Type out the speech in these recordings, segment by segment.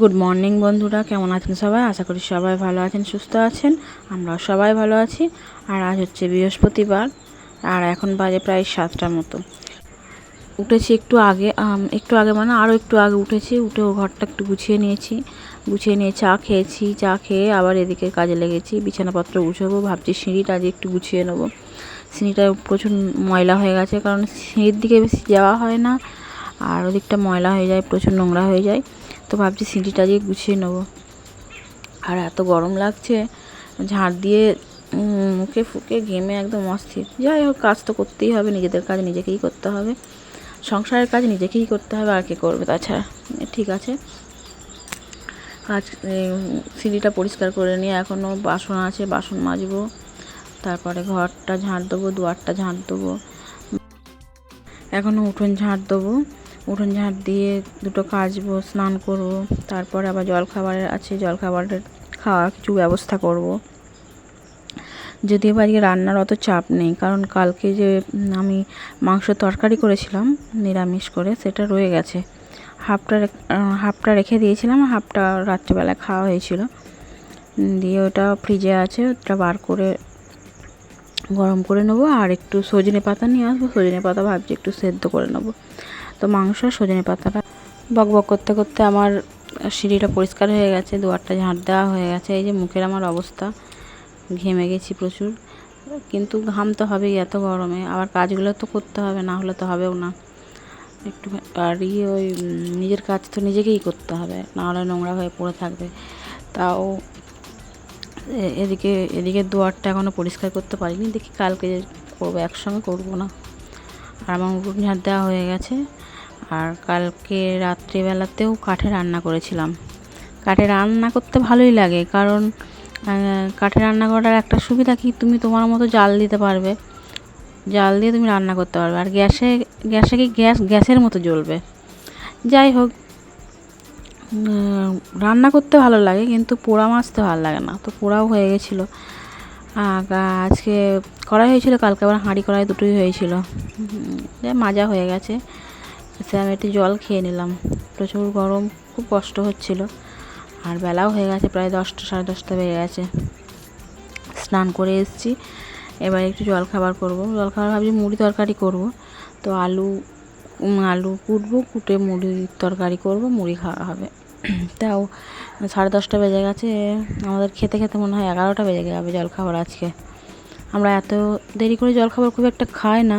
Good morning বন্ধুরা। কেমন আছেন সবাই? আশা করি সবাই ভালো আছেন, সুস্থ আছেন। আমরাও সবাই ভালো আছি। আর আজ হচ্ছে বৃহস্পতিবার, আর এখন বাজে প্রায় সাতটার মতো। উঠেছি একটু আগে একটু আগে মানে আরও একটু আগে উঠেছি। উঠে ও ঘরটা একটু গুছিয়ে নিয়েছি। গুছিয়ে নিয়ে চা খেয়েছি। চা খেয়ে আবার এদিকে কাজে লেগেছি। বিছানাপত্র গুছাবো। ভাবছি সিঁড়িটা আজ একটু গুছিয়ে নেব। সিঁড়িটা প্রচুর ময়লা হয়ে গেছে, কারণ সিঁড়ির দিকে বেশি যাওয়া হয় না। আর ওদিকটা ময়লা হয়ে যায়, প্রচুর নোংরা হয়ে যায়। তো ভাবছি সিঁড়িটা দিয়ে গুছিয়ে নেব। আর এত গরম লাগছে ঝাড় দিয়ে মুখে ফুকে ঘেমে একদম অস্থির। যাই হোক, কাজ তো করতেই হবে, নিজেদের কাজ নিজেকেই করতে হবে। সংসারের কাজ নিজেকেই করতে হবে, আর কে করবে তাছাড়া? ঠিক আছে। কাজ সিঁড়িটা পরিষ্কার করে নিয়ে এখনও বাসন আছে, বাসন মাজবো। তারপরে ঘরটা ঝাঁট দেবো, দুয়ারটা ঝাঁট দেবো। এখনও উঠোন ঝাঁট দেবো। উঠোন ঝাঁট দিয়ে দুটো কাচবো, স্নান করব, তারপরে আবার জল খাবারের আছে জল খাবারের খাওয়ার কিছু ব্যবস্থা করব। যদিও আজকে রান্নার অত চাপ নেই, কারণ কালকে যে আমি মাংস তরকারি করেছিলাম, নিরামিষ করে, সেটা রয়ে গেছে। হাফটা হাফটা রেখে দিয়েছিলাম, হাফটা রাত্রিবেলা খাওয়া হয়েছিল। দিয়ে ওটা ফ্রিজে আছে, ওটা বার করে গরম করে নেব, আর একটু সজনে পাতা নিয়ে আসব, সজনে পাতা ভাবছি একটু সেদ্ধ করে নেব। তো মাংস সজনে পাতাটা। বক বক করতে করতে আমার সিঁড়িটা পরিষ্কার হয়ে গেছে, দুয়ারটা ঝাঁট দেওয়া হয়ে গেছে, এই যে মুখের আমার অবস্থা। ঘেমে গেছি প্রচুর, কিন্তু ঘাম তো হবেই এত গরমে, আবার কাজগুলো তো করতে হবে, না হলে তো হবেও না। একটু আর ইয়ে ওই নিজের কাজ তো নিজেকেই করতে হবে, না হলে নোংরা হয়ে পড়ে থাকবে। তাও এদিকে এদিকে দুয়ারটা এখনও পরিষ্কার করতে পারিনি, দেখি কালকে করব, একসঙ্গে করব না। আর আমার ঝাড় দেওয়া হয়ে গেছে। আর কালকে রাত্রিবেলাতেও কাঠে রান্না করেছিলাম। কাঠে রান্না করতে ভালোই লাগে, কারণ কাঠে রান্না করার একটা সুবিধা কি? তুমি তোমার মতো জাল দিতে পারবে। জাল দিয়ে তুমি রান্না করতে পারবে। আর গ্যাসে গ্যাসে কি গ্যাস, গ্যাসের মতো জ্বলবে। যাই হোক রান্না করতে ভালো লাগে, কিন্তু পোড়া মাছতে ভালো লাগে না। তো পোড়াও হয়ে গেছিল। আজকে কড়াই হয়েছিল, কালকে আবার হাঁড়ি কড়াই দুটোই হয়েছিল। মাজা হয়ে গেছে। সে আমি একটু জল খেয়ে নিলাম। প্রচুর গরম, খুব কষ্ট হচ্ছিল। আর বেলাও হয়ে গেছে, প্রায় দশটা, সাড়ে দশটা বেজে গেছে। স্নান করে এসেছি। এবার একটু জল খাবার করব। জল খাবার ভাবছি মুড়ি তরকারি করব। তো আলু আলু কুটবো, কুটে মুড়ি তরকারি করব, মুড়ি খাওয়া হবে। তাও সাড়ে দশটা বেজে গেছে। আমাদের খেতে খেতে মনে হয় এগারোটা বেজে যাবে জল খাবার আজকে। আমরা এত দেরি করে জল খাবার খুব একটা খাই না।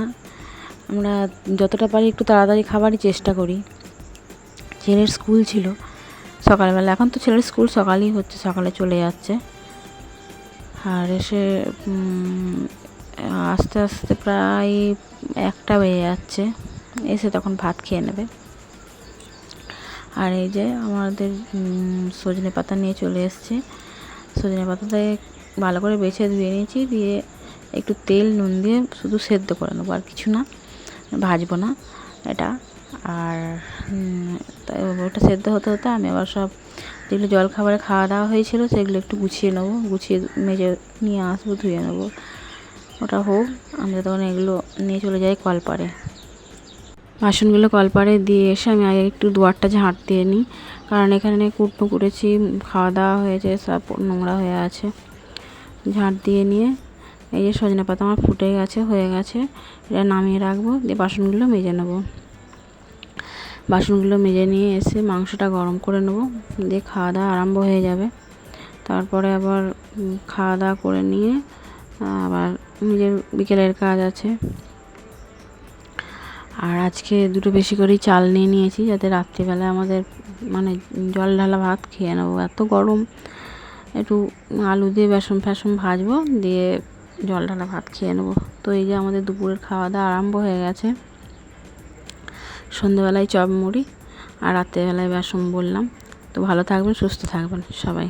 আমরা যতটা পারি একটু তাড়াতাড়ি খাবারই চেষ্টা করি। ছেলের স্কুল ছিল সকালবেলা। এখন তো ছেলের স্কুল সকালেই হচ্ছে, সকালে চলে যাচ্ছে। আর এসে আস্তে আস্তে প্রায় একটা বেজে যাচ্ছে। এসে তখন ভাত খেয়ে নেবে। আর এই যে আমাদের সজনে পাতা নিয়ে চলে এসছে। সজনে পাতাতে ভালো করে বেছে ধুয়ে নিয়েছি, দিয়ে একটু তেল, নুন দিয়ে শুধু সেদ্ধ করে নেব আর কিছু না, ভাজবো না এটা। আর তাই ওটা সেদ্ধ হতে হতে আমি আবার সব যেগুলো জল খাবারে খাওয়া দাওয়া হয়েছিল সেগুলো একটু গুছিয়ে নেব, গুছিয়ে মেজে নিয়ে আসব, ধুয়ে নেব। ওটা হোক আমরা তখন এগুলো নিয়ে চলে যাই কলপাড়ে বাসনগুলো কলপাড়ে দিয়ে এসে আমি আগে একটু দুয়ারটা ঝাঁট দিয়ে নিই। কারণ এখানে কুটনো করেছি, খাওয়া দাওয়া হয়েছে, সব নোংরা হয়ে আছে। ঝাঁট দিয়ে নিয়ে এই যে সজনে পাতা আমার ফুটে গেছে, হয়ে গেছে, এটা নামিয়ে রাখব, দিয়ে বাসনগুলো মেজে নেব। বাসনগুলো মেজে নিয়ে এসে মাংসটা গরম করে নেব, দিয়ে খাওয়া দাওয়া আরম্ভ হয়ে যাবে। তারপরে আবার খাওয়া দাওয়া করে নিয়ে আবার নিজের বিকেলের কাজ আছে। আর আজকে দুটো বেশি করেই চাল নিয়ে নিয়েছি যাতে রাত্রিবেলা আমাদের মানে জল ঢালা ভাত খেয়ে নেব। এত গরম। একটু আলু দিয়ে বেসন ফেসন ভাজবো, দিয়ে জল ঢালা ভাত খেয়ে নেব। তো এই যে আমাদের দুপুরের খাওয়া দাওয়া আরম্ভ হয়ে গেছে। সন্ধেবেলায় চপ মুড়ি আর রাত্রেবেলায় বেসন বললাম। তো ভালো থাকবেন, সুস্থ থাকবেন সবাই।